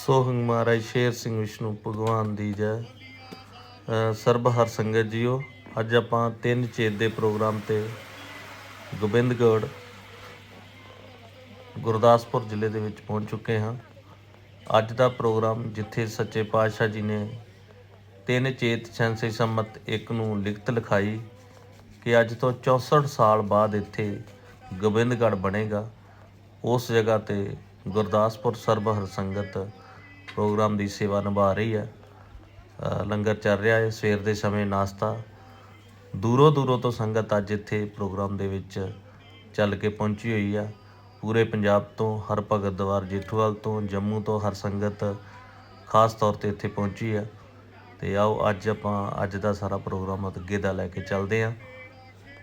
ਸੋਹੰ ਮਹਾਰਾਜ ਸ਼ੇਰ ਸਿੰਘ ਵਿਸ਼ਨੂੰ ਭਗਵਾਨ ਦੀ ਜੈ। ਸਰਬ ਹਰ ਸੰਗਤ ਜੀਓ, ਅੱਜ ਆਪਾਂ ਤਿੰਨ ਚੇਤ ਦੇ ਪ੍ਰੋਗਰਾਮ ਤੇ ਗੋਬਿੰਦਗੜ੍ਹ, ਗੁਰਦਾਸਪੁਰ ਜ਼ਿਲ੍ਹੇ ਦੇ ਵਿੱਚ ਪਹੁੰਚ ਚੁੱਕੇ ਹਾਂ। ਅੱਜ ਦਾ ਪ੍ਰੋਗਰਾਮ ਜਿੱਥੇ ਸੱਚੇ ਪਾਤਸ਼ਾਹ ਜੀ ਨੇ ਤਿੰਨ ਚੇਤ ਸੈਂਸਈ ਸੰਮਤ ਇੱਕ ਨੂੰ ਲਿਖਤ ਲਿਖਾਈ ਕਿ ਅੱਜ ਤੋਂ 64 ਸਾਲ ਬਾਅਦ ਇੱਥੇ ਗੋਬਿੰਦਗੜ੍ਹ ਬਣੇਗਾ। ਉਸ ਜਗ੍ਹਾ ਤੇ ਗੁਰਦਾਸਪੁਰ ਸਰਬ ਹਰ ਸੰਗਤ ਪ੍ਰੋਗਰਾਮ ਦੀ ਸੇਵਾ ਨਿਭਾ ਰਹੀ ਹੈ। ਲੰਗਰ ਚੱਲ ਰਿਹਾ ਹੈ। ਸਵੇਰ ਦੇ ਸਮੇਂ ਨਾਸ਼ਤਾ। ਦੂਰੋਂ ਦੂਰੋਂ ਤੋਂ ਸੰਗਤ ਅੱਜ ਇੱਥੇ ਪ੍ਰੋਗਰਾਮ ਦੇ ਵਿੱਚ ਚੱਲ ਕੇ ਪਹੁੰਚੀ ਹੋਈ ਆ। ਪੂਰੇ ਪੰਜਾਬ ਤੋਂ, ਹਰ ਭਗਤ ਦਵਾਰ ਜੇਠੂਵਾਲ ਤੋਂ, ਜੰਮੂ ਤੋਂ ਹਰ ਸੰਗਤ ਖਾਸ ਤੌਰ ਤੇ ਇੱਥੇ ਪਹੁੰਚੀ ਆ। ਤੇ ਆਓ, ਅੱਜ ਆਪਾਂ, ਅੱਜ ਦਾ ਸਾਰਾ ਪ੍ਰੋਗਰਾਮ ਅੱਗੇ ਦਾ ਲੈ ਕੇ ਚੱਲਦੇ ਆ।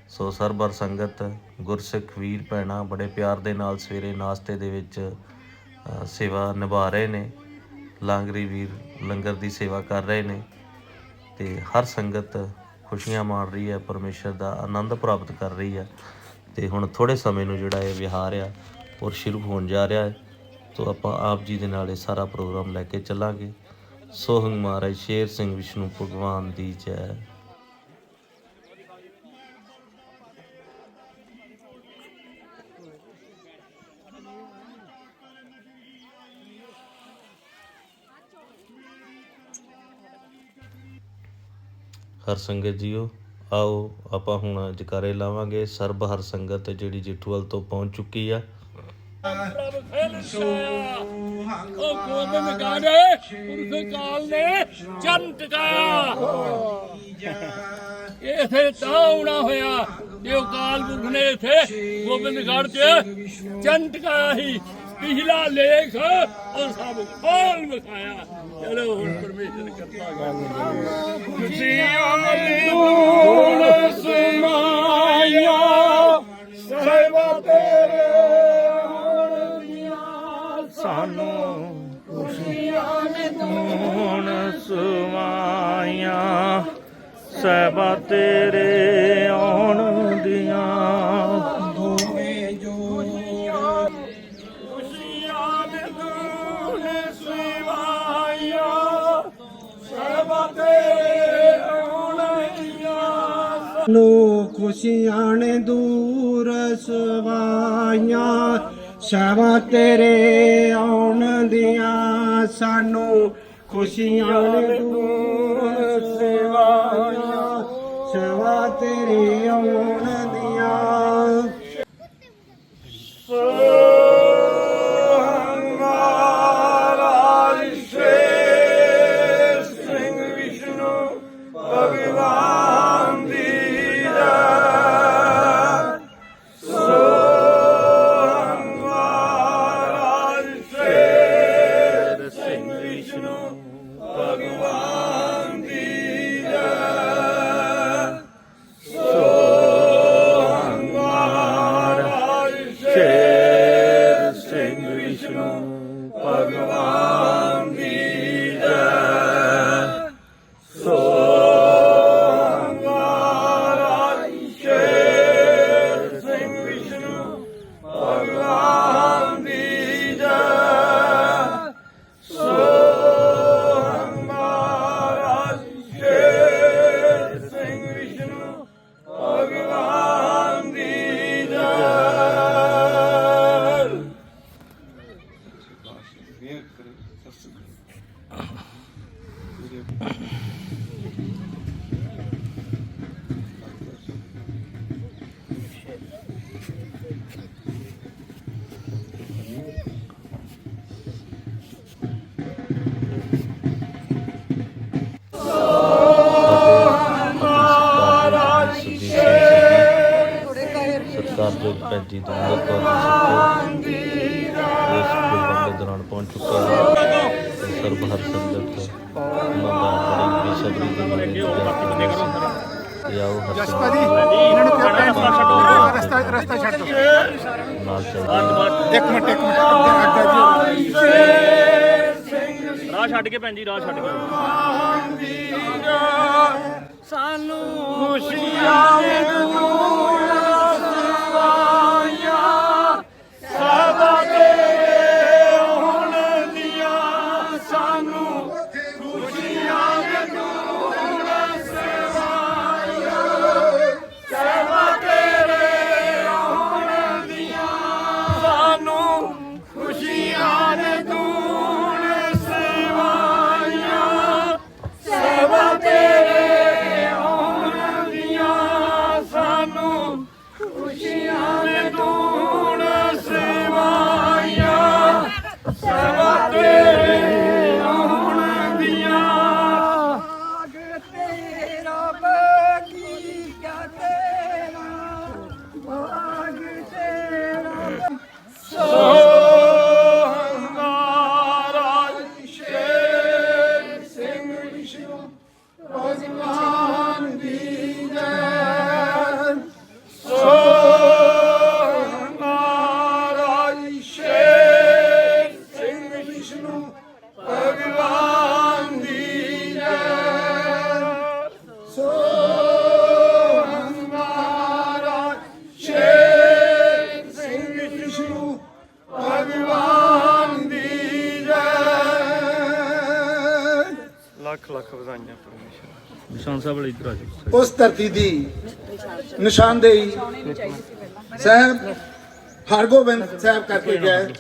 ਸੋ ਸਰਬਰ ਸੰਗਤ, ਗੁਰਸਿੱਖ ਵੀਰ ਭੈਣਾਂ ਬੜੇ ਪਿਆਰ ਦੇ ਨਾਲ ਸਵੇਰੇ ਨਾਸ਼ਤੇ ਦੇ ਵਿੱਚ ਸੇਵਾ ਨਿਭਾ ਰਹੇ ਨੇ। ਲਾਂਗਰੀ ਵੀਰ ਲੰਗਰ ਦੀ ਸੇਵਾ ਕਰ ਰਹੇ ਨੇ ਤੇ ਹਰ ਸੰਗਤ ਖੁਸ਼ੀਆਂ ਮਾਣ ਰਹੀ ਹੈ, ਪਰਮੇਸ਼ਰ ਦਾ ਆਨੰਦ ਪ੍ਰਾਪਤ ਕਰ ਰਹੀ ਹੈ ਤੇ ਹੁਣ ਥੋੜੇ ਸਮੇਂ ਨੂੰ ਜਿਹੜਾ ਇਹ ਵਿਹਾਰ ਆ ਔਰ ਸ਼ੁਰੂ ਹੋਣ ਜਾ ਰਿਹਾ ਹੈ। ਤੋਂ ਆਪਾਂ ਆਪ ਜੀ ਦੇ ਨਾਲ ਇਹ ਸਾਰਾ ਪ੍ਰੋਗਰਾਮ ਲੈ ਕੇ ਚੱਲਾਂਗੇ। ਸੋਹੰਗ ਮਹਾਰਾਜ, ਸ਼ੇਰ ਸਿੰਘ ਵਿਸ਼ਨੂੰ ਭਗਵਾਨ ਦੀ ਜੈ। ਹਰ ਸੰਗਤ ਜੀਓ, ਆਓ ਆਪਾਂ ਹੁਣ ਜਕਾਰੇ ਲਾਵਾਂਗੇ ਸਰਬ ਹਰ ਸੰਗਤ ਜਿਹੜੀ ਜਿੱਠੂਵਲ ਤੋਂ ਪਹੁੰਚ ਚੁੱਕੀ ਆ। ਉਹ ਗੋਬਿੰਦ ਗਾੜੇ ਪੁਰਖ ਕਾਲ ਨੇ ਚੰਨ ਟਿਕਾਇਆ ਇਥੇ ਤਾਂ ਆਉਣਾ ਹੋਇਆ ਜੇ ਕਾਲ ਪੁਰਖ ਨੇ ਇਥੇ ਗੋਬਿੰਦਗੜ੍ਹ ਚ ਚੰਨ ਟਿਕਾਇਆ ਸੀ ਪਿਛਲਾ ਲੇਖ ਉਹ ਸਭ ਖੋਲ ਵਿਖਾਇਆ। ਚਲੋ ਹੁਣ ਪਰਮੇਸ਼ਰ ਕਰਤਾ ਗੱਲ ਖੁਸ਼ੀਆਂ ਮਲੂਨ ਸਮਾਇਆ ਸਹਿਬਾ ਤੇਰੇ ਆਉਣ ਦੀਆਂ ਸਾਨੂੰ ਖੁਸ਼ੀਆਂ ਨੇ ਹੁਣ ਸੁਮਾਈਆਂ ਸਹਿਬਾ ਤੇਰੇ ਆਉਣ ਦੀਆਂ। ਨੂੰ ਖੁਸ਼ੀਆਂ ਨੇ ਦੂਰ ਸਵਾਈਆਂ ਸਵਾ ਤੇਰੇ ਆਉਣ ਦੀਆਂ ਸਾਨੂੰ। ਖੁਸ਼ੀਆਂ ਨੇ ਦੂਰ ਸਵਾਈਆਂ ਸਵਾ ਤੇਰੇ ਆਉਣ ਦੀਆਂ ਸਰਕਾਰ ਜੋ ਪੈਂਤੀ ਤੋਂ ਅੰਦਰ ਤੋਂ ਇਸ ਪ੍ਰੋਗਰਾਮ ਦੇ ਦੌਰਾਨ ਪਹੁੰਚ ਚੁੱਕੇ ਹਨ ਤੇ ਸਰਬ ਹਰ ਸੰਗਤ ਉਹਨਾਂ ਦਾ ਬੜੀ ਬੇਸਬਰੀ ਦੇ ਨਾਲ ਇੰਤਜ਼ਾਰ ਕਰ ਰਹੀ ਸੀ ਤੇ ਆਓ ਹਰ ਸੰਗਤ ਇਹਨਾਂ ਨੂੰ ਕਿਹਾ ਰਸਤਾ ਰਸਤਾ ਛੱਡ ਦਿਓ। ਨਾਲ ਚੱਲਦੇ ਇੱਕ ਮਿੰਟ ਇੱਕ ਮਿੰਟ ਅੱਗੇ ਅੱਗੇ ਜੀ। ਰਾਹ ਛੱਡ ਕੇ ਭੈਣ ਜੀ ਰਾਹ ਛੱਡ ਕੇ। ਸਾਨੂੰ ਖੁਸ਼ੀਆਂ ਨੇ ਦੂਰ ਨਿਸ਼ਾਨ ਸਾਹਿਬ ਵਾਲੇ ਇੱਧਰ ਆ ਜਾਓ। ਉਸ ਧਰਤੀ ਦੀ ਨਿਸ਼ਾਨਦੇਹੀ ਸਾਹਿਬ ਹਰਗੋਬਿੰਦ ਸਾਹਿਬ ਕਰਕੇ ਗਏ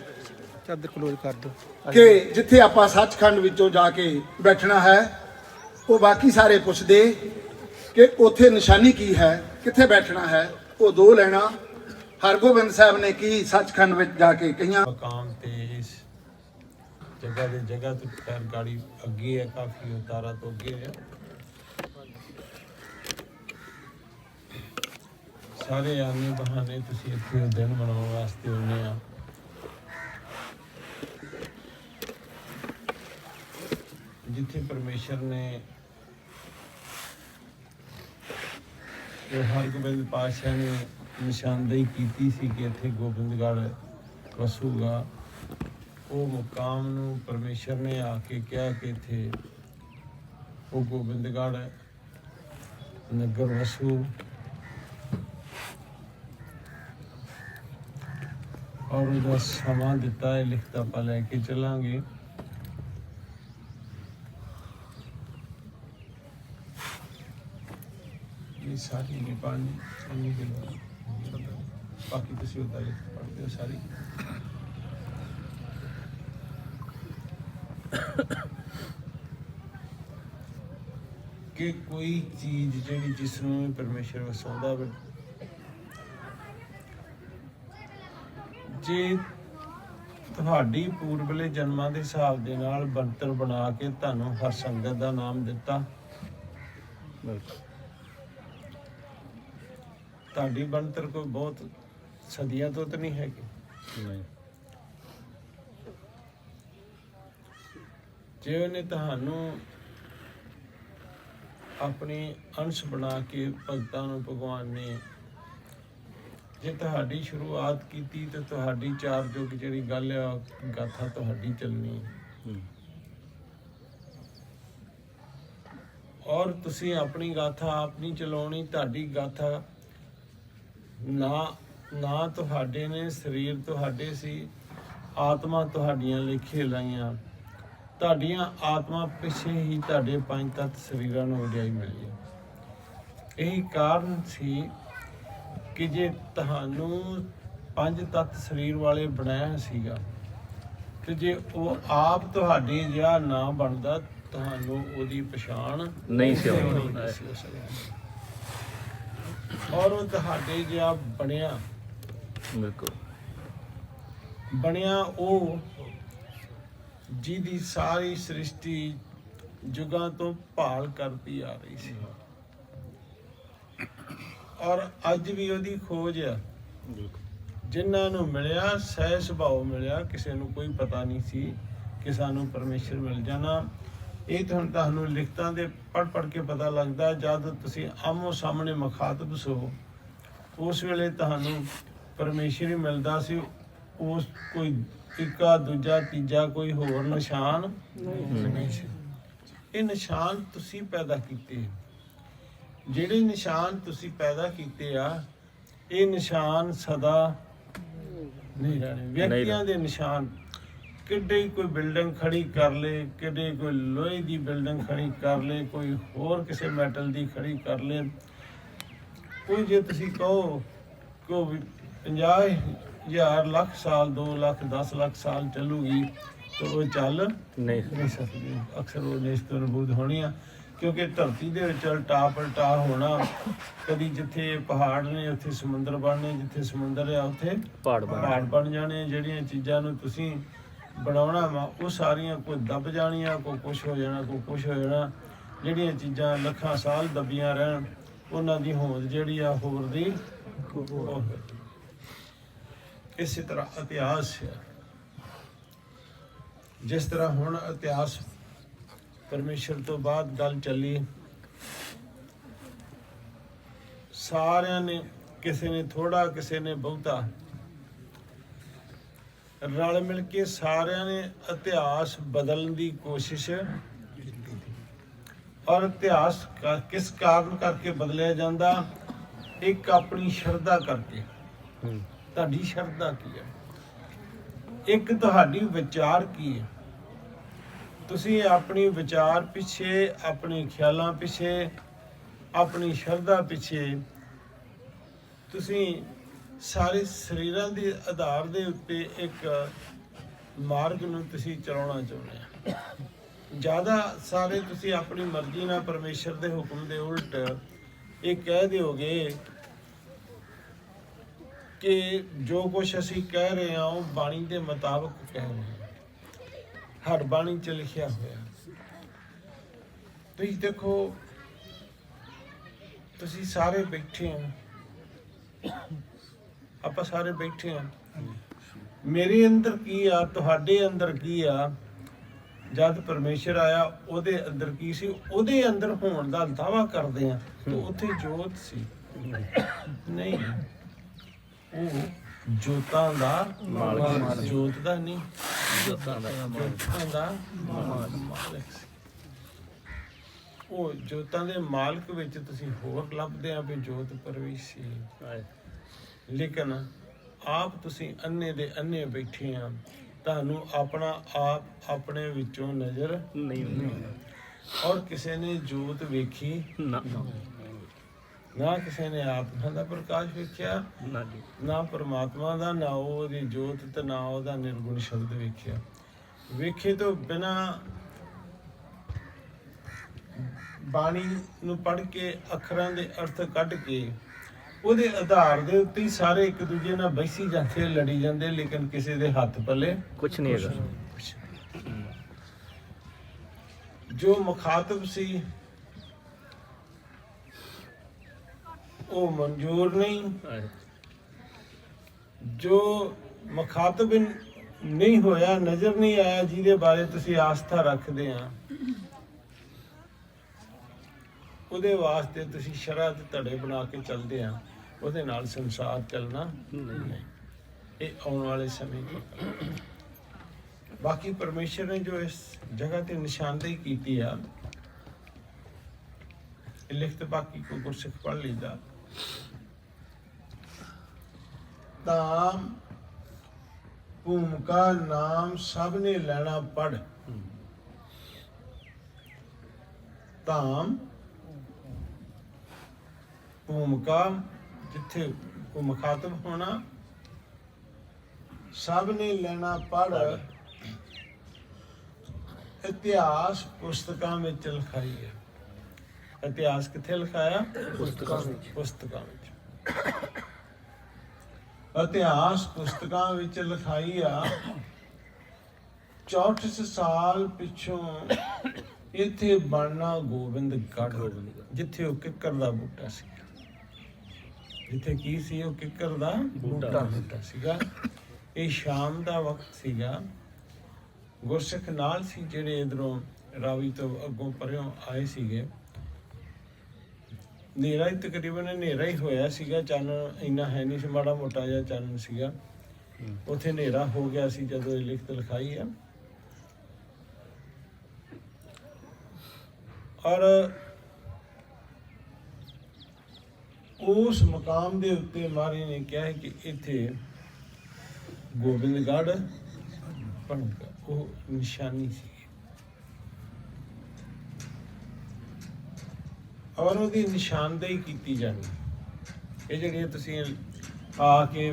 ਚਾਦਰ ਕਲੋਜ਼ ਕਰ ਦੋ ਕਿ ਜਿੱਥੇ ਆਪਾਂ ਸੱਚਖੰਡ ਵਿੱਚੋਂ ਜਾ ਕੇ ਬੈਠਣਾ ਹੈ ਉਹ ਬਾਕੀ ਸਾਰੇ ਪੁੱਛਦੇ ਕਿ ਉੱਥੇ ਨਿਸ਼ਾਨੀ ਕੀ ਹੈ ਕਿੱਥੇ ਬੈਠਣਾ ਹੈ ਉਹ ਦੋ ਲੈਣਾ। ਹਰਗੋਬਿੰਦ ਸਾਹਿਬ ਨੇ ਕੀ ਸੱਚਖੰਡ ਵਿੱਚ ਜਾ ਕੇ ਕਹੀਆਂ? ਮਕਾਮ ਤੇ ਇਸ ਜਗ੍ਹਾ ਦੇ ਜਗ੍ਹਾ ਤੋਂ ਪੈਰ ਗਾੜੀ ਅੱਗੇ ਹੈ ਕਾਫੀ ਉਤਾਰਾ ਤੋਂ ਅੱਗੇ ਹੈ। ਸਾਰੇ ਆਨੇ ਬਹਾਨੇ ਤੁਸੀਂ ਇੱਥੇ ਉਹ ਦਿਨ ਮਨਾਉਣ ਵਾਸਤੇ ਆਉਂਦੇ ਆ। ਜਿੱਥੇ ਪਰਮੇਸ਼ਰ ਨੇ ਇਹ ਹਰਗੋਬਿੰਦ ਪਾਤਸ਼ਾਹ ਨੇ ਨਿਸ਼ਾਨਦੇਹੀ ਕੀਤੀ ਸੀ ਕਿ ਇੱਥੇ ਗੋਬਿੰਦਗੜ੍ਹ ਵਸੂਗਾ। ਉਹ ਮੁਕਾਮ ਨੂੰ ਪਰਮੇਸ਼ਰ ਨੇ ਆ ਕੇ ਕਿਹਾ ਕਿ ਇੱਥੇ ਉਹ ਗੋਬਿੰਦਗੜ੍ਹ ਨਗਰ ਵਸੂ। ਔਰ ਉਹਦਾ ਸਮਾਂ ਦਿੱਤਾ ਹੈ ਲਿਖਤਾ ਆਪਾਂ ਲੈ ਕੇ ਚੱਲਾਂਗੇ ਇਹ ਸਾਰੀ ਦੀ ਪਾਣੀ ਅੰਨੀ ਦੇ ਬਾਕੀ ਤੁਸੀਂ ਉਹਦਾ ਲਿਖ ਪੜ੍ਹਦੇ ਹੋ ਸਾਰੀ ਕਿ ਕੋਈ ਚੀਜ਼ ਜਿਹੜੀ ਜਿਸ ਨੂੰ ਵੀ ਪਰਮੇਸ਼ਰ ਵਸਾਉਂਦਾ ਜੇ ਤੁਹਾਡੀ ਪੂਰਬਲੇ ਜਨਮਾਂ ਦੇ ਹਿਸਾਬ ਦੇ ਨਾਲ ਬੰਤਰ ਬਣਾ ਕੇ ਤੁਹਾਨੂੰ ਹਰ ਸੰਗਤ ਦਾ ਨਾਮ ਦਿੱਤਾ। ਤੁਹਾਡੀ ਬਣਤਰ ਕੋਈ ਬਹੁਤ ਸਦੀਆਂ ਤੋਂ ਤਾਂ ਨਹੀਂ ਹੈਗੀ। ਜੇ ਉਹਨੇ ਤੁਹਾਨੂੰ ਆਪਣੀ ਅੰਸ਼ ਬਣਾ ਕੇ ਭਗਤਾਂ ਨੂੰ ਭਗਵਾਨ ਨੇ ਜੇ ਤੁਹਾਡੀ ਸ਼ੁਰੂਆਤ ਕੀਤੀ ਤੇ ਤੁਹਾਡੀ ਚਾਰ ਯੁੱਗ ਜਿਹੜੀ ਗੱਲ ਆ ਗਾਥਾ ਤੁਹਾਡੀ ਚੱਲਣੀ। ਔਰ ਤੁਸੀਂ ਆਪਣੀ ਗਾਥਾ ਆਪ ਨਹੀਂ ਚਲਾਉਣੀ ਤੁਹਾਡੀ ਗਾਥਾ ਨਾ ਨਾ ਤੁਹਾਡੇ ਨੇ ਸਰੀਰ ਤੁਹਾਡੇ ਸੀ ਆਤਮਾ ਤੁਹਾਡੀਆਂ ਲਿਖੇ ਲਾਈਆਂ ਤੁਹਾਡੀਆਂ ਆਤਮਾ ਪਿੱਛੇ ਹੀ ਤੁਹਾਡੇ ਪੰਜ ਤੱਤ ਸਰੀਰਾਂ ਨੂੰ ਵਡਿਆਈ ਮਿਲੀ। ਇਹੀ ਕਾਰਨ ਸੀ ਕਿ ਜੇ ਤੁਹਾਨੂੰ ਪੰਜ ਤੱਤ ਸਰੀਰ ਵਾਲੇ ਬਣਾਇਆ ਸੀਗਾ ਤੇ ਜੇ ਉਹ ਆਪ ਤੁਹਾਡੇ ਜਿਹਾ ਨਾ ਬਣਦਾ ਤੁਹਾਨੂੰ ਉਹਦੀ ਪਛਾਣ ਨਹੀਂ ਸੀ ਹੋਣੀ। ਔਰ ਉਹ ਤੁਹਾਡੇ ਜਿਹਾ ਬਣਿਆ। ਬਿਲਕੁਲ। ਬਣਿਆ ਉਹ ਜਿਹਦੀ ਸਾਰੀ ਸ੍ਰਿਸ਼ਟੀ ਜੁਗਾਂ ਤੋਂ ਭਾਲ ਕਰਦੀ ਆ ਰਹੀ ਸੀ। ਔਰ ਅੱਜ ਵੀ ਉਹਦੀ ਖੋਜ ਆ। ਜਿਨ੍ਹਾਂ ਨੂੰ ਮਿਲਿਆ ਸਹਿ ਸੁਭਾਅ ਮਿਲਿਆ ਕਿਸੇ ਨੂੰ ਕੋਈ ਪਤਾ ਨਹੀਂ ਸੀ ਕਿ ਸਾਨੂੰ ਪਰਮੇਸ਼ਰ ਮਿਲ ਜਾਣਾ। ਇਹ ਤੁਹਾਨੂੰ ਤੁਹਾਨੂੰ ਲਿਖਤਾਂ ਦੇ ਪੜ ਪੜ ਕੇ ਪਤਾ ਲੱਗਦਾ ਜਦ ਤੁਸੀਂ ਆਮੋ ਸਾਹਮਣੇ ਮੁਖਾਤਬ ਸੋ ਉਸ ਵੇਲੇ ਤੁਹਾਨੂੰ ਪਰਮੇਸ਼ਰ ਹੀ ਮਿਲਦਾ ਸੀ। ਉਸ ਕੋਈ ਇੱਕਾ ਦੂਜਾ ਤੀਜਾ ਕੋਈ ਹੋਰ ਨਿਸ਼ਾਨ ਨਹੀਂ ਸੀ। ਇਹ ਨਿਸ਼ਾਨ ਤੁਸੀਂ ਪੈਦਾ ਕੀਤੇ। ਜਿਹੜੇ ਨਿਸ਼ਾਨ ਤੁਸੀਂ ਪੈਦਾ ਕੀਤੇ ਆ ਇਹ ਨਿਸ਼ਾਨ ਸਦਾ ਨਹੀਂ ਰਹਿਣੇ ਵਿਅਕਤੀਆਂ ਦੇ ਨਿਸ਼ਾਨ। ਕਿੱਡੇ ਕੋਈ ਬਿਲਡਿੰਗ ਖੜੀ ਕਰ ਲੇ ਕਿੱਡੇ ਕੋਈ ਲੋਹੇ ਦੀ ਬਿਲਡਿੰਗ ਖੜੀ ਕਰ ਲੇ ਕੋਈ ਹੋਰ ਕਿਸੇ ਮੈਟਲ ਦੀ ਖੜੀ ਕਰ ਲੇ। ਕੋਈ ਜੇ ਤੁਸੀਂ ਕਹੋ ਕੋ 50 ਹਜ਼ਾਰ ਲੱਖ ਸਾਲ 2 ਲੱਖ 10 ਲੱਖ ਸਾਲ ਚੱਲੂਗੀ ਤਾਂ ਉਹ ਚੱਲ ਨਹੀਂ। ਨਹੀਂ ਸਕਦੀ। ਅਕਸਰ ਉਹ ਨਿਸ਼ਤਰ ਬੁੱਧ ਹੋਣੀ ਆ ਕਿਉਂਕਿ ਧਰਤੀ ਦੇ ਵਿੱਚ ਉਲਟਾ ਪਲਟਾ ਹੋਣਾ ਕਦੀ ਜਿੱਥੇ ਪਹਾੜ ਨੇ ਉੱਥੇ ਸਮੁੰਦਰ ਬਣਨੇ ਜਿੱਥੇ ਸਮੁੰਦਰ ਆ ਉੱਥੇ ਪਹਾੜ ਬਣ ਪਹਾੜ ਬਣ ਜਾਣੇ ਜਿਹੜੀਆਂ ਚੀਜ਼ਾਂ ਨੂੰ ਤੁਸੀਂ ਬਣਾਉਣਾ ਵਾ ਉਹ ਸਾਰੀਆਂ ਕੋਈ ਦਬ ਜਾਣੀਆਂ ਕੋਈ ਕੁਛ ਹੋ ਜਾਣਾ ਕੋਈ ਕੁਛ ਹੋ ਜਾਣਾ ਜਿਹੜੀਆਂ ਚੀਜ਼ਾਂ ਲੱਖਾਂ ਸਾਲ ਦਬੀਆਂ ਰਹਿਣ ਉਹਨਾਂ ਦੀ ਹੋਂਦ ਜਿਹੜੀ ਆ ਹੋਰ ਦੀ। ਇਸੇ ਤਰ੍ਹਾਂ ਇਤਿਹਾਸ ਹੈ ਜਿਸ ਤਰ੍ਹਾਂ ਹੁਣ ਇਤਿਹਾਸ ਪਰਮੇਸ਼ਰ ਤੋਂ ਬਾਅਦ ਗੱਲ ਚੱਲੀ। ਸਾਰਿਆਂ ਨੇ ਕਿਸੇ ਨੇ ਥੋੜਾ ਕਿਸੇ ਨੇ ਬਹੁਤਾ। ਰਲ ਮਿਲ ਕੇ ਸਾਰਿਆਂ ਨੇ ਇਤਿਹਾਸ ਬਦਲਣ ਦੀ ਕੋਸ਼ਿਸ਼। ਔਰ ਇਤਿਹਾਸ ਕਿਸ ਕਾਰਨ ਕਰਕੇ ਬਦਲਿਆ ਜਾਂਦਾ? ਇੱਕ ਆਪਣੀ ਸ਼ਰਧਾ ਕਰਕੇ। ਤੁਹਾਡੀ ਸ਼ਰਧਾ ਕੀ ਹੈ? ਇੱਕ ਤੁਹਾਡੀ ਵਿਚਾਰ ਕੀ ਹੈ? ਤੁਸੀਂ ਆਪਣੀ ਵਿਚਾਰ ਪਿੱਛੇ, ਆਪਣੇ ਖਿਆਲਾਂ ਪਿੱਛੇ, ਆਪਣੀ ਸ਼ਰਧਾ ਪਿੱਛੇ, ਤੁਸੀਂ ਸਾਰੇ ਸਰੀਰਾਂ ਦੇ ਆਧਾਰ ਦੇ ਉੱਤੇ ਇੱਕ ਮਾਰਗ ਨੂੰ ਤੁਸੀਂ ਚਲਾਉਣਾ ਚਾਹੁੰਦੇ ਆ। ਜ਼ਿਆਦਾ ਸਾਰੇ ਤੁਸੀਂ ਆਪਣੀ ਮਰਜ਼ੀ ਨਾਲ ਪਰਮੇਸ਼ਰ ਦੇ ਹੁਕਮ ਦੇ ਉਲਟ ਇਹ ਕਹਿ ਦਿਓਗੇ ਕਿ ਜੋ ਕੁਝ ਅਸੀਂ ਕਹਿ ਰਹੇ ਹਾਂ, ਉਹ ਬਾਣੀ ਦੇ ਮੁਤਾਬਕ ਕਹਿ ਰਹੇ ਹਾਂ ਹਰ ਬਾਣੀ ਚ ਲਿਖਿਆ ਹੋਇਆ ਤੁਸੀਂ ਦੇਖੋ ਤੁਸੀਂ ਸਾਰੇ ਬੈਠੇ ਹੋ। ਆਪਾਂ ਸਾਰੇ ਬੈਠੇ ਹਾਂ। ਮੇਰੇ ਅੰਦਰ ਕੀ ਆ ਤੁਹਾਡੇ ਅੰਦਰ ਕੀ ਆ? ਜਦ ਪਰਮੇਸ਼ਰ ਆਇਆ ਉਹਦੇ ਅੰਦਰ ਕੀ ਸੀ? ਉਹਦੇ ਅੰਦਰ ਹੋਣ ਦਾ ਦਾਵਾ ਕਰਦੇ ਆ ਤੇ ਉੱਥੇ ਜੋਤ ਸੀ। ਨਹੀਂ। ਉਹ ਜੋਤਾਂ ਦਾ ਮਾਲਕ। ਜੋਤ ਦਾ ਨਹੀਂ ਜੋਤਾਂ ਦਾ। ਜੋਤਾਂ ਦਾ ਮਾਲਕ। ਉਹ ਜੋਤਾਂ ਦੇ ਮਾਲਕ ਵਿੱਚ ਤੁਸੀਂ ਹੋਰ ਲੱਭਦੇ ਆ ਵੀ ਜੋਤ ਪਰਵੇਸ਼। ਲੇਕਿਨ ਆਪ ਤੁਸੀਂ ਅੰਨੇ ਦੇ ਅੰਨੇ ਬੈਠੇ ਆ। ਤੁਹਾਨੂੰ ਆਪਣਾ ਆਪ ਆਪਣੇ ਵਿੱਚੋਂ ਨਜ਼ਰ ਨਹੀਂ ਨਹੀਂ ਔਰ ਕਿਸੇ ਨੇ ਜੋਤ ਵੇਖੀ ਨਾ। ਨਾ ਕਿਸੇ ਨੇ ਆਤਮਾ ਦਾ ਪ੍ਰਕਾਸ਼ ਵੇਖਿਆ ਨਾ ਪਰਮਾਤਮਾ ਦਾ ਨਾ ਉਹਦੀ ਜੋਤ ਤੇ ਨਾ ਉਹਦਾ ਨਿਰਗੁਣ ਸ਼ਬਦ ਵੇਖਿਆ। ਵੇਖੇ ਤੋਂ ਬਿਨਾ ਬਾਣੀ ਨੂੰ ਪੜ੍ਹ ਕੇ ਅੱਖਰਾਂ ਦੇ ਅਰਥ ਕੱਢ ਕੇ ਉਹਦੇ ਆਧਾਰ ਦੇ ਉੱਤੇ ਹੀ ਸਾਰੇ ਇੱਕ ਦੂਜੇ ਨਾਲ ਬੈਸੀ ਜਾਂਦੇ ਲੜੀ ਜਾਂਦੇ ਲੇਕਿਨ ਕਿਸੇ ਦੇ ਹੱਥ ਪੱਲੇ ਕੁਛ ਨਹੀਂ ਹੈਗਾ। ਜੋ ਮੁਖਾਤਬ ਸੀ ਉਹ ਮਨਜ਼ੂਰ ਨਹੀਂ। ਜੋ ਮੁਖਾਤਬ ਨਹੀਂ ਹੋਇਆ ਨਜ਼ਰ ਨਹੀਂ ਆਇਆ ਜਿਹਦੇ ਬਾਰੇ ਤੁਸੀਂ ਆਸਥਾ ਰੱਖਦੇ ਆ ਉਹਦੇ ਵਾਸਤੇ ਤੁਸੀਂ ਸ਼ਰਅ ਦੇ ਧੜੇ ਬਣਾ ਕੇ ਚੱਲਦੇ ਆ। ਉਹਦੇ ਨਾਲ ਸੰਸਾਰ ਚੱਲਣਾ ਨਹੀਂ। ਇਹ ਆਉਣ ਵਾਲੇ ਸਮੇਂ ਦੀ। ਬਾਕੀ ਪਰਮੇਸ਼ਰ ਨੇ ਜੋ ਇਸ ਜਗ੍ਹਾ ਤੇ ਨਿਸ਼ਾਨਦੇਹੀ ਕੀਤੀ ਆ ਇਹ ਲਿਖਤ ਬਾਕੀ ਕੋ ਗੁਰਸਿੱਖ ਪੜ੍ਹ ਲਈਦਾ। ਤਾਂ ਭੂਮਿਕਾ ਨਾਮ ਸਭ ਨੇ ਲੈਣਾ ਪੜ। ਤਾਮ ਭੂਮਿਕਾ ਜਿੱਥੇ ਕੋ ਮੁਖਾਤਬ ਹੋਣਾ, ਸਭ ਨੇ ਲੈਣਾ ਪੜ। ਇਤਿਹਾਸ ਪੁਸਤਕਾਂ ਵਿੱਚ ਲਿਖਾਈ ਹੈ। ਇਤਿਹਾਸ ਕਿੱਥੇ ਲਿਖਾਇਆ ਪੁਸਤਕਾਂ ਵਿੱਚ। ਪੁਸਤਕਾਂ ਵਿੱਚ। ਇਤਿਹਾਸ ਪੁਸਤਕਾਂ ਵਿੱਚ ਲਿਖਾਈ ਆ 64 ਸਾਲ ਪਿੱਛੋਂ ਇੱਥੇ ਬਣਨਾ ਗੋਬਿੰਦਗੜ੍ਹ ਜਿੱਥੇ ਉਹ ਕਿੱਕਰ ਦਾ ਬੂਟਾ ਸੀ ਜਿੱਥੇ ਕੀ ਸੀ ਉਹ ਕਿੱਕਰ ਦਾ? ਬੂਟਾ। ਬੂਟਾ ਸੀਗਾ। ਇਹ ਸ਼ਾਮ ਦਾ ਵਕਤ ਸੀਗਾ। ਗੁਰਸਿੱਖ ਨਾਲ ਸੀ ਜਿਹੜੇ ਇਧਰੋਂ ਰਾਵੀ ਤੋਂ ਅੱਗੋਂ ਪਰਿਓਂ ਆਏ ਸੀਗੇ। ਹਨੇਰਾ ਹੀ ਤਕਰੀਬਨ ਹਨੇਰਾ ਹੀ ਹੋਇਆ ਸੀਗਾ ਚਾਨਣ ਇੰਨਾ ਹੈ ਨਹੀਂ ਸੀ ਮਾੜਾ ਮੋਟਾ ਜਿਹਾ ਚਾਨਣ ਸੀਗਾ। ਉੱਥੇ ਹਨੇਰਾ ਹੋ ਗਿਆ ਸੀ ਜਦੋਂ ਇਹ ਲਿਖਤ ਲਿਖਾਈ ਆ। ਔਰ ਉਸ ਮਕਾਮ ਦੇ ਉੱਤੇ ਮਾਰੀ ਨੇ ਕਿਹਾ ਕਿ ਇੱਥੇ ਗੋਬਿੰਦਗੜ੍ਹ ਬਣੂਗਾ ਉਹ ਨਿਸ਼ਾਨੀ ਸੀ। ਔਰ ਉਹਦੀ ਨਿਸ਼ਾਨਦੇਹੀ ਕੀਤੀ ਜਾਣੀ ਇਹ ਜਿਹੜੀਆਂ ਤੁਸੀਂ ਆ ਕੇ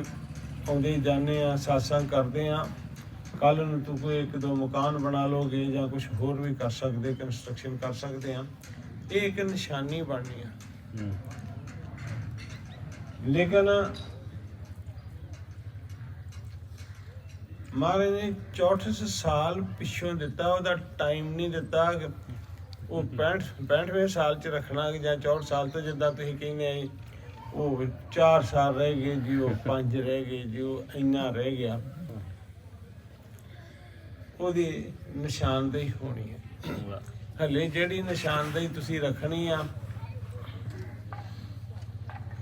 ਆਉਂਦੇ ਜਾਂਦੇ ਆ ਸਾਸਾਂ ਕਰਦੇ ਆ ਕੱਲ ਨੂੰ ਤੂੰ ਕੋਈ ਇੱਕ ਦੋ ਮਕਾਨ ਬਣਾ ਲੋਗੇ ਜਾਂ ਕੁਝ ਹੋਰ ਵੀ ਕਰ ਸਕਦੇ ਕੰਸਟਰਕਸ਼ਨ ਕਰ ਸਕਦੇ ਆ ਇਹ ਇੱਕ ਨਿਸ਼ਾਨੀ ਬਣਨੀ ਆ। ਲੇਕਿਨ ਮਹਾਰਾਜ ਨੇ 64 ਸਾਲ ਪਿੱਛੋਂ ਦਿੱਤਾ ਉਹਦਾ ਟਾਈਮ ਨਹੀਂ ਦਿੱਤਾ ਕਿ ਉਹ 65 65ਵੇਂ ਸਾਲ ਚ ਰੱਖਣਾ ਜਾਂ 64 ਸਾਲ ਤੋਂ ਜਿੱਦਾਂ ਤੁਸੀਂ ਕਹਿੰਦੇ ਆ ਉਹ 4 ਸਾਲ ਰਹਿ ਗਏ ਜੀ ਉਹ 5 ਰਹਿ ਗਏ ਜੀ ਉਹ ਇੰਨਾ ਰਹਿ ਗਿਆ। ਉਹਦੀ ਨਿਸ਼ਾਨਦੇਹੀ ਹੋਣੀ ਹੈ। ਹਲੇ ਜਿਹੜੀ ਨਿਸ਼ਾਨਦੇਹੀ ਤੁਸੀਂ ਰੱਖਣੀ ਆ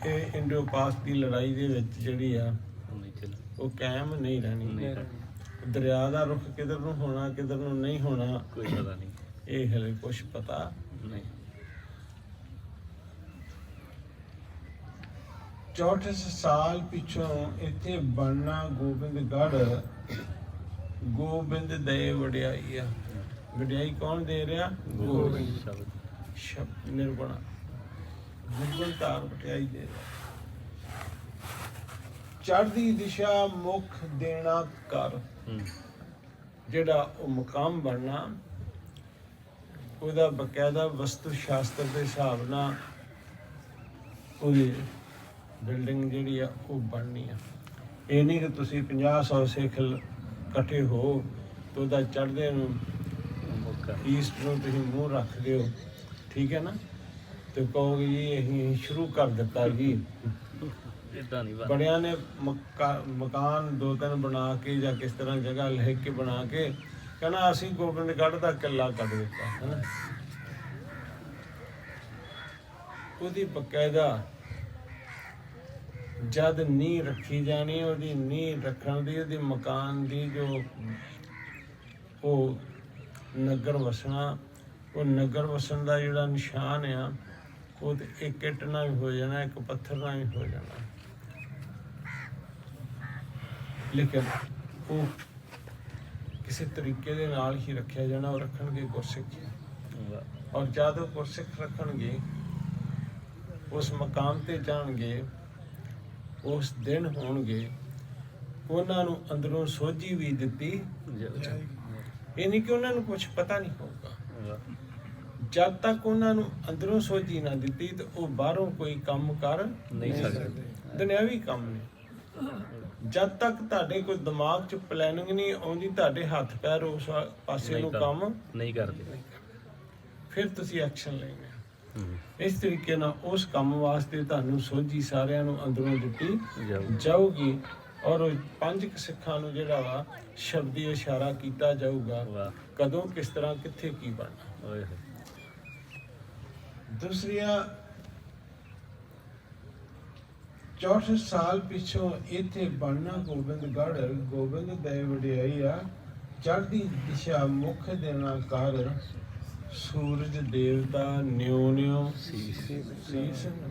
ਇਹ ਇੰਡੋ ਪਾਸ ਦੀ ਲੜਾਈ ਦੇ ਵਿੱਚ ਜਿਹੜੀ ਆ ਉਹ ਕਾਇਮ ਨਹੀਂ ਰਹਿਣੀ। ਦਰਿਆ ਦਾ ਰੁਖ ਕਿਧਰ ਨੂੰ ਹੋਣਾ ਕਿਧਰ ਨੂੰ ਨਹੀਂ ਹੋਣਾ ਕੋਈ ਪਤਾ ਨਹੀਂ। ਇਹ ਹਲੇ ਕੁਝ ਪਤਾ ਨਹੀਂ। 64 ਸਾਲ ਪਿੱਛੋਂ ਇੱਥੇ ਬਣਨਾ ਗੋਬਿੰਦਗੜ੍ਹ ਗੋਬਿੰਦ ਦੇ ਵਡਿਆਈ ਆ। ਵਡਿਆਈ ਕੌਣ ਦੇ ਰਿਹਾ? ਗੋਬਿੰਦ। ਸ਼ਬਦ ਸ਼ਬਦ ਨਿਰਗੁਣਾ ਨਿਰਗੁਣ ਤਾਰ ਵਡਿਆਈ ਦੇ ਰਿਹਾ। ਚੜ੍ਹਦੀ ਦਿਸ਼ਾ ਮੁਖ ਦੇਣਾ ਕਰ ਜਿਹੜਾ ਉਹ ਮੁਕਾਮ ਬਣਨਾ ਉਹਦਾ ਬਕਾਇਦਾ ਵਸਤੂ ਸ਼ਾਸਤਰ ਦੇ ਹਿਸਾਬ ਨਾਲ ਉਹਦੀ ਬਿਲਡਿੰਗ ਜਿਹੜੀ ਆ ਉਹ ਬਣਨੀ ਆ। ਇਹ ਨਹੀਂ ਕਿ ਤੁਸੀਂ 50 100 ਸਿੱਖ ਇਕੱਠੇ ਹੋ ਤੇ ਉਹਦਾ ਚੜ੍ਹਦੇ ਨੂੰ ਮੁੱਕਾ ਈਸਟ ਨੂੰ ਤੁਸੀਂ ਮੂੰਹ ਰੱਖਦੇ ਹੋ। ਠੀਕ ਹੈ ਨਾ? ਤੇ ਕਹੋਗੇ ਜੀ ਅਸੀਂ ਸ਼ੁਰੂ ਕਰ ਦਿੱਤਾ ਜੀ। ਇਦਾਂ ਨਹੀਂ ਬੜਿਆਂ ਨੇ ਮਕਾ- ਮਕਾਨ ਦੋ ਤਿੰਨ ਬਣਾ ਕੇ ਜਾਂ ਕਿਸ ਤਰ੍ਹਾਂ ਜਗ੍ਹਾ ਲੈ ਕੇ ਬਣਾ ਕੇ ਕਹਿੰਦਾ ਅਸੀਂ ਗੋਬਿੰਦਗੜ੍ਹ ਦਾ ਕਿੱਲਾ ਕੱਢ ਦਿੱਤਾ ਹੈ ਉਹਦੀ ਬਕਾਇਦਾ ਜਦ ਨੀ ਰੱਖੀ ਜਾਣੀ, ਉਹਦੀ ਨੀ ਰੱਖਣ ਦੀ, ਉਹਦੀ ਮਕਾਨ ਦੀ ਜੋ ਉਹ ਨਗਰ ਵਸਣਾ, ਉਹ ਨਗਰ ਵਸਣ ਦਾ ਜਿਹੜਾ ਨਿਸ਼ਾਨ ਆ, ਉਹ ਤੇ ਇੱਕ ਇੱਟ ਨਾਲ ਵੀ ਹੋ ਜਾਣਾ, ਇੱਕ ਪੱਥਰ ਨਾਲ ਵੀ ਹੋ ਜਾਣਾ। ਲੇਕਿਨ ਉਹ ਕਿਸੇ ਤਰੀਕੇ ਦੇ ਨਾਲ ਹੀ ਰੱਖਿਆ ਜਾਣਾ ਉਹ ਰੱਖਣਗੇ ਗੁਰਸਿੱਖ। ਔਰ ਜਦ ਗੁਰਸਿੱਖ ਰੱਖਣਗੇ ਉਸ ਮਕਾਮ ਤੇ ਜਾਣਗੇ ਉਸ ਦਿਨ ਹੋਣਗੇ ਉਹਨਾਂ ਨੂੰ ਅੰਦਰੋਂ ਸੋਝੀ ਵੀ ਦਿੱਤੀ ਇਹ ਨਹੀਂ ਕਿ ਉਹਨਾਂ ਨੂੰ ਕੁਝ ਪਤਾ ਨਹੀਂ ਹੋਊਗਾ। ਜਦ ਤੱਕ ਉਹਨਾਂ ਨੂੰ ਅੰਦਰੋਂ ਸੋਝੀ ਨਾ ਦਿੱਤੀ ਤੇ ਉਹ ਬਾਹਰੋਂ ਕੋਈ ਕੰਮ ਕਰ ਨਹੀਂ ਸਕਦੇ। ਦੁਨਿਆਵੀ ਕੰਮ ਨੇ। ਜਦ ਤੱਕ ਤੁਹਾਡੇ ਕੋਈ ਦਿਮਾਗ 'ਚ ਪਲੈਨਿੰਗ ਨਹੀਂ ਆਉਂਦੀ ਤੁਹਾਡੇ ਹੱਥ ਪੈਰ ਉਸ ਪਾਸੇ ਨੂੰ ਕੰਮ ਨਹੀਂ ਕਰਦੇ। ਫਿਰ ਤੁਸੀਂ ਐਕਸ਼ਨ ਲੈਣਾ ਇਸ ਤਰੀਕੇ ਨਾਲ ਉਸ ਕੰਮ ਵਾਸਤੇ ਤੁਹਾਨੂੰ ਸੋਝੀ ਸਾਰਿਆਂ ਨੂੰ ਅੰਦਰੋਂ ਦਿੱਤੀ ਜਾਊਗੀ। ਔਰ ਪੰਜ ਸਿੱਖਾਂ ਨੂੰ ਜਿਹੜਾ ਵਾ ਸ਼ਬਦੀ ਇਸ਼ਾਰਾ ਕੀਤਾ ਜਾਊਗਾ। ਕਦੋਂ ਕਿਸ ਤਰ੍ਹਾਂ ਕਿੱਥੇ ਕੀ ਬਣਨਾ। ਹੋਏ। ਦੂਸਰੀਆਂ 64 ਸਾਲ ਪਿਛੋਂ ਇੱਥੇ ਬਣਨਾ ਗੋਬਿੰਦਗੜ੍ਹ ਗੋਬਿੰਦ ਦੇ ਵਡਿਆਈ ਆ ਚੜ੍ਹਦੀ ਦਿਸ਼ਾ ਮੁਖ ਦੇਣਾ ਕਰ ਸੂਰਜ ਦੇਵਤਾ ਨਿਉ ਨਿਉ ਸੀਸ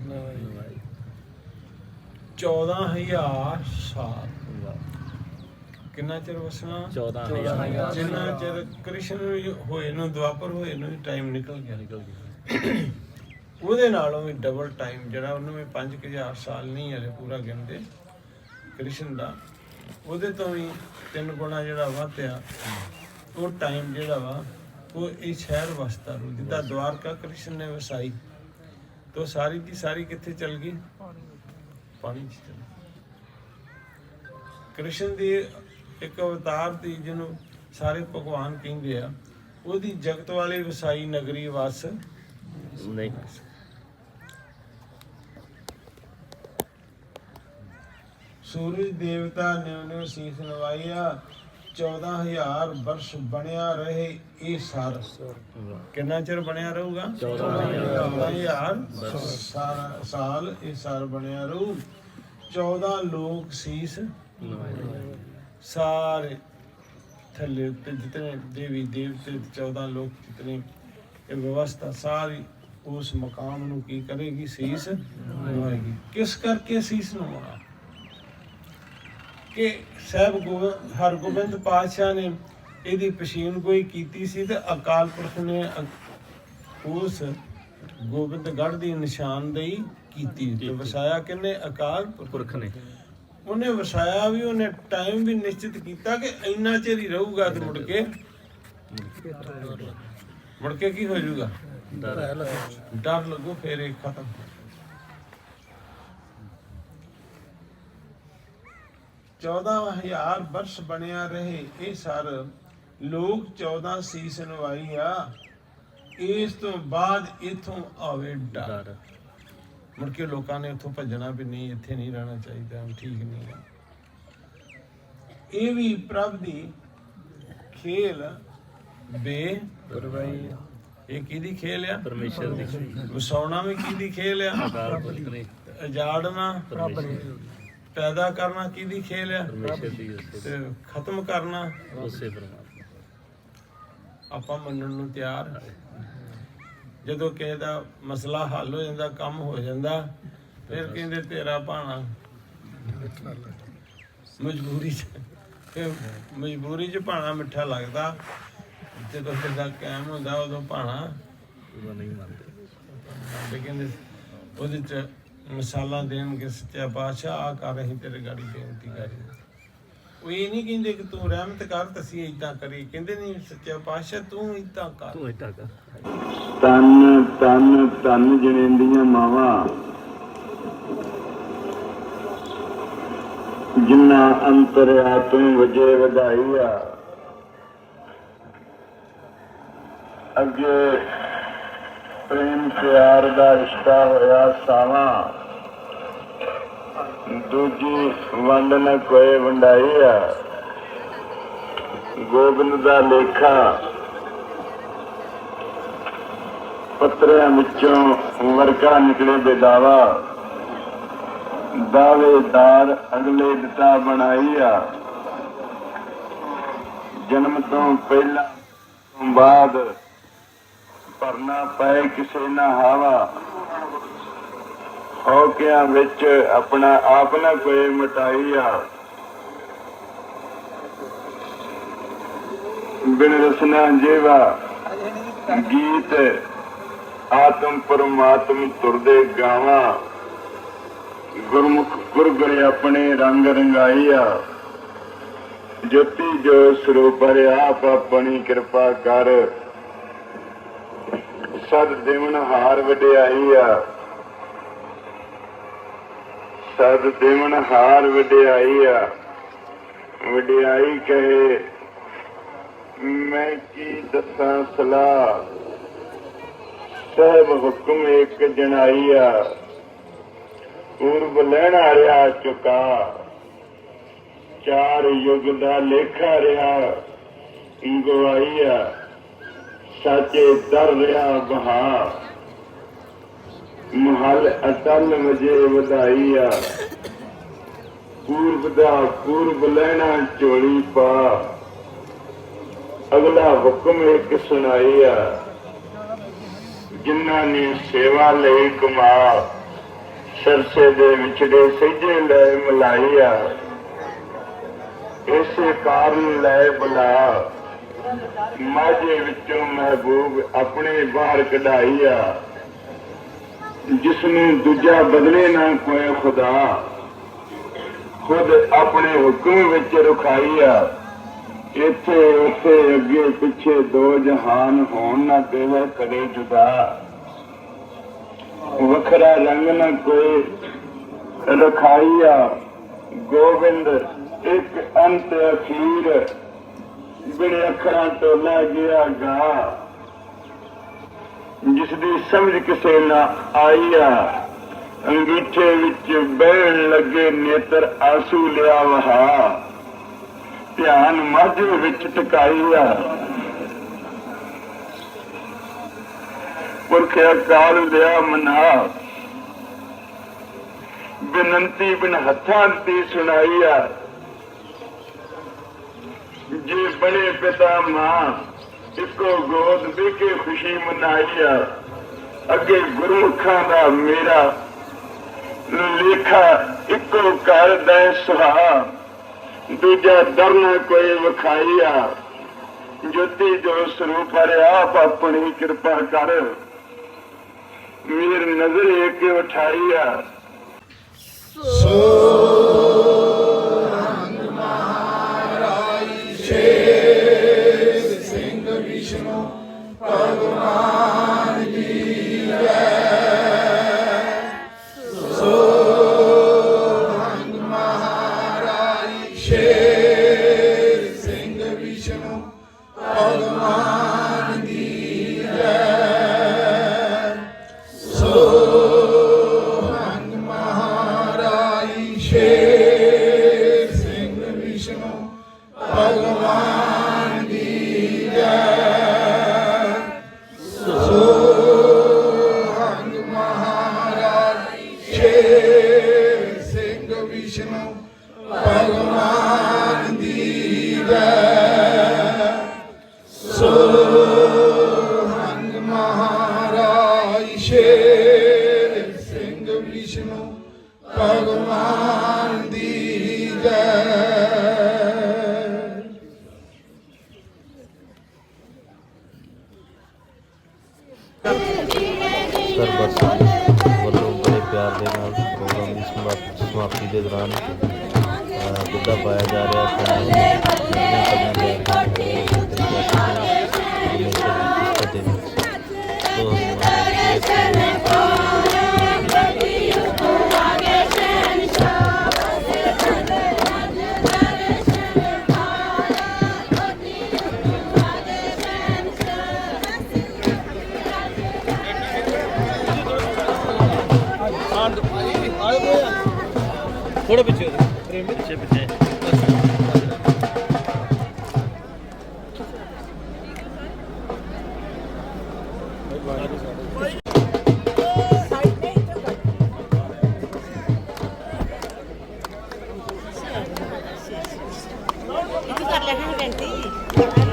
ਨਵਾਈ 14000 ਸਾਲ। ਵਾਹ ਕਿੰਨਾ ਚਿਰ ਵਸਣਾ? 14000 ਜਿੰਨਾ ਚਿਰ ਕ੍ਰਿਸ਼ਨ ਹੋਏ ਨੂੰ ਦੁਆਪਰ ਹੋਏ ਨੂੰ ਟਾਈਮ ਨਿਕਲ ਗਿਆ। ਨਿਕਲ ਗਈ ਉਹਦੇ ਨਾਲੋਂ ਵੀ ਡਬਲ ਟਾਈਮ ਜਿਹੜਾ ਉਹਨੂੰ ਵੀ 5000 ਸਾਲ ਨਹੀਂ ਹਲੇ ਪੂਰਾ ਗਿਣਦੇ, ਕ੍ਰਿਸ਼ਨ ਦਾ। ਉਹਦੇ ਤੋਂ ਵੀ ਤਿੰਨ ਗੁਣਾ ਜਿਹੜਾ ਵਧਿਆ, ਉਹ ਟਾਈਮ ਜਿਹੜਾ ਵਾ, ਉਹ ਇਹ ਸ਼ਹਿਰ ਵਸਦਾ ਰੂ ਜਿੱਦਾਂ ਦਵਾਰਕਾ ਕ੍ਰਿਸ਼ਨ ਨੇ ਵਸਾਈ, ਤੋ ਸਾਰੀ ਦੀ ਸਾਰੀ ਕਿੱਥੇ ਚਲ ਗਈ? ਪਾਣੀ ਚ ਚਲ ਕ੍ਰਿਸ਼ਨ ਦੀ ਇੱਕ ਅਵਤਾਰ ਦੀ ਜਿਹਨੂੰ ਸਾਰੇ ਭਗਵਾਨ ਕਹਿੰਦੇ ਆ, ਉਹਦੀ ਜਗਤ ਵਾਲੇ ਵਸਾਈ ਨਗਰੀ ਵਸ ਨਹੀਂ। ਸੂਰਜ ਦੇਵਤਾ ਨੇ ਉਹਨੇ ਸੀਸ ਨਵਾਇਆ 14000 ਵਰਸ਼ ਬਣਿਆ ਰਹੇ ਇਹ ਸਰ ਕਿੰਨਾ ਚਿਰ ਬਣਿਆ ਰਹੂਗਾ? 14000 14000 ਸਾਲ- ਸਾਲ ਇਹ ਸਰ ਬਣਿਆ ਰਹੂ। 14 ਲੋਕ ਸੀਸ ਸਾਰੇ ਥੱਲੇ ਉੱਤੇ ਜਿਤਨੇ ਦੇਵੀ ਦੇਵਤੇ 14 ਲੋਕ ਜਿਤਨੇ ਇਹ ਵਿਵਸਥਾ ਸਾਰੀ ਉਸ ਮਕਾਮ ਨੂੰ ਕੀ ਕਰੇਗੀ? ਸੀਸ ਨਵਾਏਗੀ ਕਿਸ ਕਰਕੇ ਸੀਸ ਨਵਾਉਣਾ ਕਿ ਸਹਿਬ ਗੋਬਿੰਦ ਹਰਗੋਬਿੰਦ ਪਾਤਸ਼ਾਹ ਨੇ ਇਹਦੀ ਪਛੀਣ ਕੋਈ ਕੀਤੀ ਸੀ ਤੇ ਅਕਾਲ ਪੁਰਖ ਨੇ ਉਸ ਗੋਬਿੰਦਗੜ੍ਹ ਦੀ ਨਿਸ਼ਾਨਦੇਹੀ ਕੀਤੀ ਤੇ ਵਸਾਇਆ ਕਿੰਨੇ ਅਕਾਲ ਪੁਰਖ ਨੇ? ਉਹਨੇ ਵਸਾਇਆ ਵੀ ਉਹਨੇ ਟਾਈਮ ਵੀ ਨਿਸ਼ਚਿਤ ਕੀਤਾ ਕਿ ਇੰਨਾ ਚਿਰ ਹੀ ਰਹੂਗਾ ਤੇ ਮੁੜ ਕੇ? ਮੁੜ ਕੇ ਕੀ ਹੋ ਜਾਊਗਾ ਡਰ ਡਰ ਲੱਗੋ ਫੇਰ ਇਹ ਖਤਮ। ਚੌਦਾਂ ਹਜ਼ਾਰ ਵਰਸ਼ ਬਣਿਆ ਰਹੇ ਇਹ ਸਰ ਲੋਕ 14 ਸੀਸ ਨਵਾਈ ਆ। ਇਸ ਤੋਂ ਬਾਅਦ ਇਥੋਂ ਆਵੇ ਡਰ। ਮੁੜ ਕੇ ਲੋਕਾਂ ਨੇ ਉੱਥੋਂ ਭੱਜਣਾ ਵੀ ਨਹੀਂ ਇੱਥੇ ਨਹੀਂ ਰਹਿਣਾ ਚਾਹੀਦਾ ਠੀਕ ਨਹੀਂ ਇਹ ਵੀ ਪ੍ਰਭ ਦੀ ਖੇਲ ਬੇ ਪਰਵਾਹੀ ਇਹ ਕਿਹਦੀ ਖੇਲ ਆ? ਪਰਮੇਸ਼ਰ ਦੀ ਵਸਾਉਣਾ ਵੀ ਕਿਹਦੀ ਖੇਲ ਆ? ਨੇ ਉਜਾੜਨਾ। ਪਰਮੇਸ਼ਰ ਪੈਦਾ ਕਰਨਾ ਕਿਹਦੀ ਖੇਲ ਆ? ਪਰਮੇਸ਼ਰ ਦੀ ਉਸੇ ਤੇ ਖਤਮ ਕਰਨਾ। ਉਸੇ ਪਰਮਾਤਮਾ। ਆਪਾਂ ਮੰਨਣ ਨੂੰ ਤਿਆਰ ਹਾਂ। ਜਦੋਂ ਕਿਸੇ ਦਾ ਮਸਲਾ ਹੱਲ ਹੋ ਜਾਂਦਾ ਕੰਮ ਹੋ ਜਾਂਦਾ ਫਿਰ ਕਹਿੰਦੇ ਤੇਰਾ ਭਾਣਾ ਮਜਬੂਰੀ ਚ ਫਿਰ ਮਜਬੂਰੀ ਚ ਭਾਣਾ ਮਿੱਠਾ ਲੱਗਦਾ। ਜਦੋਂ ਕਿਦਾ ਕਾਇਮ ਹੁੰਦਾ ਉਦੋਂ ਭਾਣਾ ਉਹਦਾ ਨਹੀਂ ਮੰਨਦੇ। ਕਹਿੰਦੇ ਉਹਦੇ ਚ ਮਿਸਾਲਾਂ ਦੇਣਗੇ ਸੱਚਾ ਪਾਤਸ਼ਾਹ ਆ ਕਰ ਅਸੀਂ ਤੇਰੇ ਗਾੜੀ ਬੇਨਤੀ ਕਰੀ। ਉਹ ਇਹ ਨਹੀਂ ਕਹਿੰਦੇ ਕਿ ਤੂੰ ਰਹਿਮਤ ਕਰ ਤੇ ਅਸੀਂ ਇਦਾਂ ਕਰੀ। ਕਹਿੰਦੇ ਨਹੀਂ ਸੱਚਾ ਪਾਤਸ਼ਾਹ ਤੂੰ ਇਦਾਂ ਕਰ। ਤੂੰ ਇੱਟਾ ਕਰ। ਤਨ ਤਨ ਤਨ ਜਣੇਂਦੀਆਂ ਮਾਵਾਂ ਜਿੰਨਾ ਅੰਤਰ ਆਤਮ ਵਜੇ ਵਧਾਈ ਆ ਅੱਗੇ ਪ੍ਰੇਮ ਪਿਆਰ ਦਾ ਰਿਸ਼ਤਾ ਹੋਇਆ ਸਾਵਾਂ। ਦੂਜੀ ਵੰਡ ਨਾ ਕੋਏ ਵੰਡਾਈ ਆ। ਗੋਬਿੰਦ ਦਾ ਲੇਖਾ ਪੱਤਰਿਆਂ ਵਿੱਚੋਂ ਵਰਕਾ ਨਿਕਲੇ ਬੇਦਾਵਾ ਦਾਵੇਦਾਰ ਅਗਲੇ ਦਿੱਤਾ ਬਣਾਈ ਆ। ਜਨਮ ਤੋਂ ਪਹਿਲਾਂ ਤੋਂ ਬਾਅਦ ਭਰਨਾ ਪਏ ਕਿਸੇ ਨਾ ਹਾਵਾ। ਹੋ ਕਿਆ ਵਿੱਚ ਆਪਣਾ ਆਪ ਨਾ ਕੋਈ ਮਟਾਈ ਬਿਨ ਰਸਨਾ ਜੀਵਾ, ਗੀਤ ਆਤਮ ਪਰਮਾਤਮ ਤੁਰਦੇ ਗਾਵਾਂ। ਗੁਰਮੁਖ ਗੁਰਗੁਰ ਆਪਣੇ ਰੰਗ ਰੰਗਾਈਆ ਜੋਤੀ ਜੋ ਸਰੂਪ ਆਪ ਆਪਣੀ ਕਿਰਪਾ ਕਰ ਸਦ ਦੇਵਨ ਹਾਰ ਵਡਿਆਈ ਆ। ਸਦ ਦੇਵਨ ਹਾਰ ਵਡਿਆਈ ਆ। ਵਡਿਆਈ ਕਹੇ, ਮੈਂ ਕੀ ਦੱਸਾਂ ਸਲਾਹ? ਸਹਿਬ ਹੁਕਮ ਇੱਕ ਜਣਾਈਆ ਪੂਰਬ ਲੈਣਾ ਰਿਆ ਚੁਕਾ। ਚਾਰ ਯੁਗ ਦਾ ਲੇਖਾ ਰਿਆ ਗਵਾਈਆ ਸਾਚੇ ਦਰ ਰਿਆ ਬਹਾ ਮਹਲ ਅਟਲ ਮਜੇ ਵਧਾਈਆ ਪੂਰਬ ਦਾ ਪੂਰਬ ਲੈਣਾ ਝੋਲੀ ਪਾ। ਅਗਲਾ ਹੁਕਮ ਇੱਕ ਆ। ਜਿਨ੍ਹਾਂ ਨੇ ਸੇਵਾ ਲਈ ਕਮਾ, ਸਰਸੇ ਦੇ ਵਿਚੜੇ ਸਹਿਜੇ ਲੈ ਮਲਾਈਆ ਇਸੇ ਕਾਰਨ ਲੈ ਬੁਲਾ। ਮਾਝੇ ਵਿੱਚੋਂ ਮਹਿਬੂਬ ਆਪਣੇ ਬਾਹਰ ਕਢਾਈਆ ਜਿਸ ਨੂੰ ਦੂਜਾ ਬਦਲੇ ਨਾ ਕੋਈ ਖੁਦਾ, ਖੁਦ ਆਪਣੇ ਹੁਕਮ ਵਿੱਚ ਰੁਖਾਈਆ ਇੱਥੇ ਉੱਥੇ ਅੱਗੇ ਪਿੱਛੇ ਦੋ ਜਹਾਨ ਹੋਣ ਨਾ ਦੇਵੇ ਕਦੇ ਜੁਦਾ। ਵੱਖਰਾ ਰੰਗ ਨਾ ਕੋਈ ਰਖਾਈਆ ਗੋਬਿੰਦ ਇੱਕ ਅੰਤ ਅਖੀਰ ਬਿਨ ਅੱਖਰਾਂ ਤੋਂ ਲੈ ਗਿਆ ਗਾ ਜਿਸ ਦੀ ਸਮਝ ਕਿਸੇ ਨਾ ਆਈਆ ਅੰਗੀਠੇ ਵਿੱਚ ਬਹਿਣ ਲੱਗੇ ਨੇਤਰ ਆਸੂ ਲਿਆ ਵਹਾ, ਧਿਆਨ ਮਾਝੇ ਵਿੱਚ ਟਿਕਾਈਆ ਪੁਰਖ ਅਕਾਲ ਲਿਆ ਮਨਾ, ਬੇਨੰਤੀ ਬਿਨ ਹੱਥਾਂ ਦੀ ਸੁਣਾਈ ਆ। ਬਣੇ ਪਿਤਾ ਮਾਂ ਇੱਕੋ ਗੋਦ ਦੇ ਖੁਸ਼ੀ ਮਨਾਈਆ ਅੱਗੇ ਗੁਰਮੁਖਾਂ ਦਾ ਮੇਰਾ ਲੇਖਾ ਇੱਕੋ ਕਰ ਦੇ ਸੁਹਾ ਦੂਜਾ ਦਰਨਾ ਕੋਈ ਵਿਖਾਈਆ ਜੋਤੀ ਜੋ ਸਰੂਪ ਆਪ ਆਪਣੀ ਕਿਰਪਾ ਕਰ ਮੇਰ ਨਜ਼ਰ ਏਕੇ ਉਠਾਈਆ ਸੋ ਸਰਬਤ ਵੱਲੋਂ ਬੜੇ ਪਿਆਰ ਦੇ ਨਾਲ ਪ੍ਰੋਗਰਾਮ ਦੀ ਸਮਾਪ- ਸਮਾਪਤੀ ਦੇ ਦੌਰਾਨ ਅਹ, ਪਾਇਆ ਜਾ ਰਿਹਾ ਹੈ। Happy